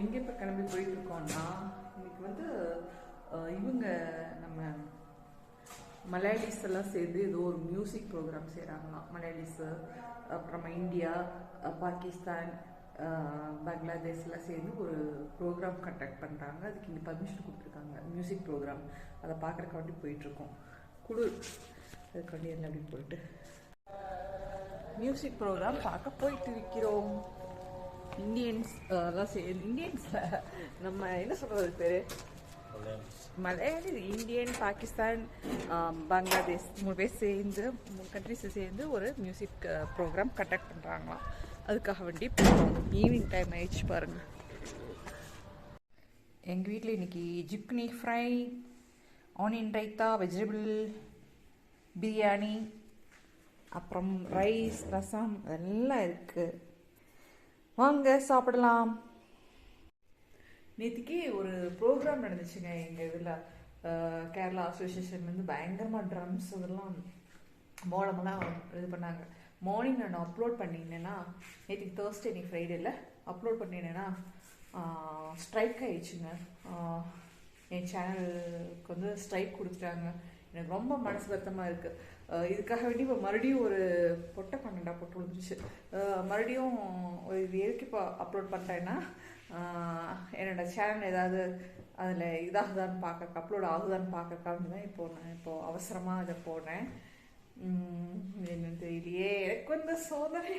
எங்கே இப்போ கிளம்பி போயிட்டு இருக்கோம்னா இன்னைக்கு வந்து இவங்க நம்ம மலையாளிஸ் எல்லாம் சேர்ந்து ஏதோ ஒரு மியூசிக் ப்ரோக்ராம் செய்கிறாங்களாம் மலையாளிஸு அப்புறமா இந்தியா பாகிஸ்தான் பங்களாதேஷ் பங்களாதேஷ்லாம் சேர்ந்து ஒரு ப்ரோக்ராம் கண்டக்ட் பண்ணுறாங்க அதுக்கு இங்கே பர்மிஷன் கொடுத்துருக்காங்க. மியூசிக் ப்ரோக்ராம் அதை பார்க்குறக்காண்டி போயிட்டுருக்கோம். குளிர் அதுக்காண்டி என்ன அப்படி போயிட்டு. மியூசிக் ப்ரோக்ராம் பார்க்க போயிட்டு இருக்கிறோம். இந்தியன்ஸ் அதெல்லாம் சேர்ந்து இந்தியன்ஸில் நம்ம என்ன சொல்கிறது பேர்? மலையாளி இந்தியன் பாகிஸ்தான் பங்களாதேஷ் மூணு பேர் சேர்ந்து மூணு கண்ட்ரிஸ் சேர்ந்து ஒரு மியூசிக் ப்ரோக்ராம் கண்டக்ட் பண்ணுறாங்களாம் அதுக்காக வேண்டி ஈவினிங் டைம் ஆயிடுச்சு பாருங்கள் எங்கள் வீட்டில் இன்னைக்கு ஜிப்னி fry onion raita vegetable biryani அப்புறம் ரைஸ் ரசம் அதெல்லாம் இருக்குது வாங்க சாப்பிடலாம். நேற்றுக்கு ஒரு ப்ரோக்ராம் நடந்துச்சுங்க. எங்கள் இதில் கேரளா அசோசியேஷன்லேருந்து பயங்கரமாக ட்ரம்ஸ் இதெல்லாம் மோளமெல்லாம் இது பண்ணாங்க. மார்னிங் நான் அப்லோட் பண்ணினேன்னா நேற்றுக்கு தேர்ஸ்டே இன்னைக்கு ஃப்ரைடேல அப்லோட் பண்ணினேன்னா ஸ்ட்ரைக் ஆயிடுச்சுங்க. என் சேனலுக்கு வந்து ஸ்ட்ரைக் கொடுத்துட்டாங்க. எனக்கு ரொம்ப மனசு வருத்தமாக இருக்குது இதுக்காக வேண்டி இப்போ மறுபடியும் ஒரு பொட்டை பண்ண போட்டு விழுந்துருச்சு. மறுபடியும் ஒரு இது எதுக்கு இப்போ அப்லோட் பண்ணிட்டேன்னா என்னோட சேனல் ஏதாவது அதில் இதாகுதான்னு பார்க்க அப்லோட் ஆகுதான்னு பார்க்கறக்காண்டி தான் இப்போ நான் இப்போது அவசரமாக இதை போடுறேன். என்னன்னு தெரியலையே. எனக்கு வந்த சோதனை.